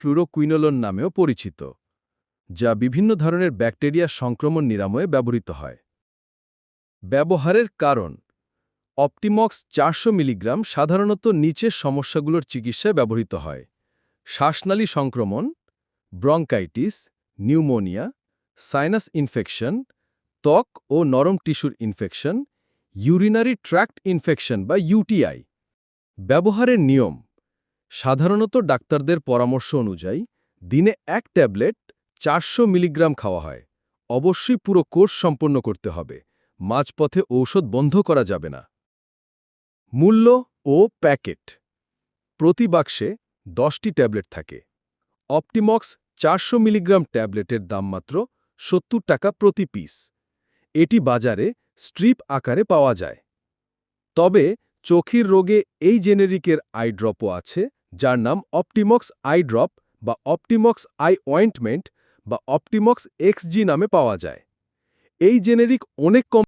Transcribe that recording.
Fluoroquinolone নামেও পরিচিত, যা বিভিন্ন ধরনের ব্যাকটেরিয়া সংক্রমণ নিরাময়ে ব্যবহৃত হয়। ব্যবহারের কারণ অপটিমক্স চারশো মিলিগ্রাম সাধারণত নিচের সমস্যাগুলোর চিকিৎসায় ব্যবহৃত হয়। শ্বাসনালী সংক্রমণ, ব্রঙ্কাইটিস, নিউমোনিয়া, সাইনাস ইনফেকশন, ত্বক ও নরম টিস্যুর ইনফেকশন, ইউরিনারি ট্র্যাক্ট ইনফেকশন বা ইউটিআই ব্যবহারের নিয়ম সাধারণত ডাক্তারদের পরামর্শ অনুযায়ী, দিনে এক ট্যাবলেট চারশো মিলিগ্রাম খাওয়া হয়। অবশ্যই পুরো কোর্স সম্পন্ন করতে হবে, মাঝপথে ঔষধ বন্ধ করা যাবে না। মূল্য ও প্যাকেট। প্রতি বাক্সে দশটি ট্যাবলেট থাকে। অপটিমক্স চারশো মিলিগ্রাম ট্যাবলেটের দাম মাত্র সত্তর টাকা প্রতি পিস। এটি বাজারে স্ট্রিপ আকারে পাওয়া যায়। তবে চোখের রোগে এই জেনেরিকের আইড্রপও আছে। যার নাম অপটিমক্স আই ড্রপ বা অপটিমক্স আই অয়েন্টমেন্ট বা অপটিমক্স এক্সজি নামে পাওয়া যায়। এই জেনেরিক অনেক কম